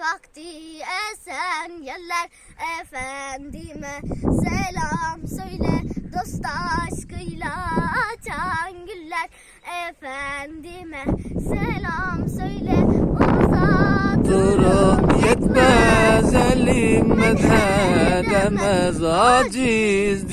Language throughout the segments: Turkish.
vakti esen yeller. Efendime selam söyle dost aşkıyla açan güller. Efendime selam söyle uzatırım yetmez elim medhedemez Aciz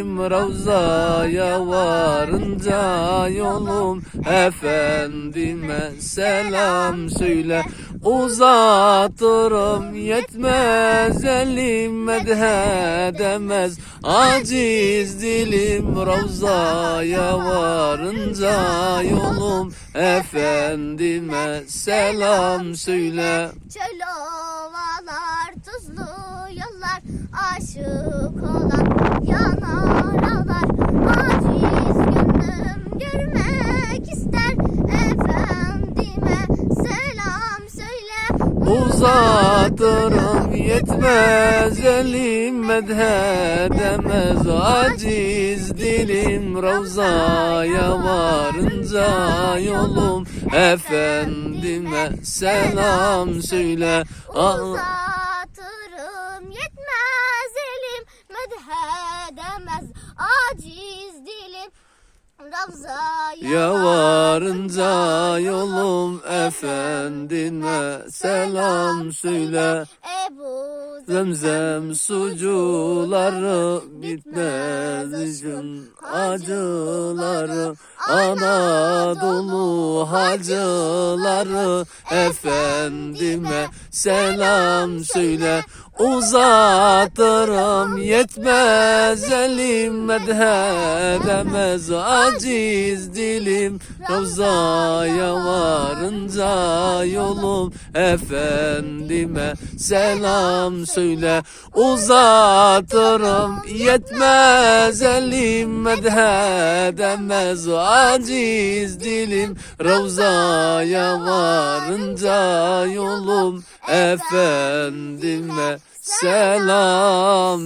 dilim Ravzaya varınca yolum Efendime selam söyle. Uzatırım yetmez elim medhedemez Aciz dilim Ravzaya varınca yolum Efendime selam söyle. Çöl ovalar, tuzlu yollar, aşık olan yanar ağlar. Aciz gönlüm görmek ister, efendime selam söyle. Uzatırım yetmez elim medhedemez. Aciz dilim Ravzaya varınca yolum. Efendime selam söyle Ah- Uzatırım yetmez elim, medhedemez aciz dilim. Ravzaya Ya varınca yolum efendime selam söyle. Ebu Zemzem sucuları bitmez için acıları Anadolu hacıları efendime selam söyle. Uzatırım yetmez elim medhedemez aciz dilim. Ravzaya varınca yolum efendime selam söyle. Uzatırım yetmez elim medhedemez aciz dilim. Ravzaya varınca yolum efendime selam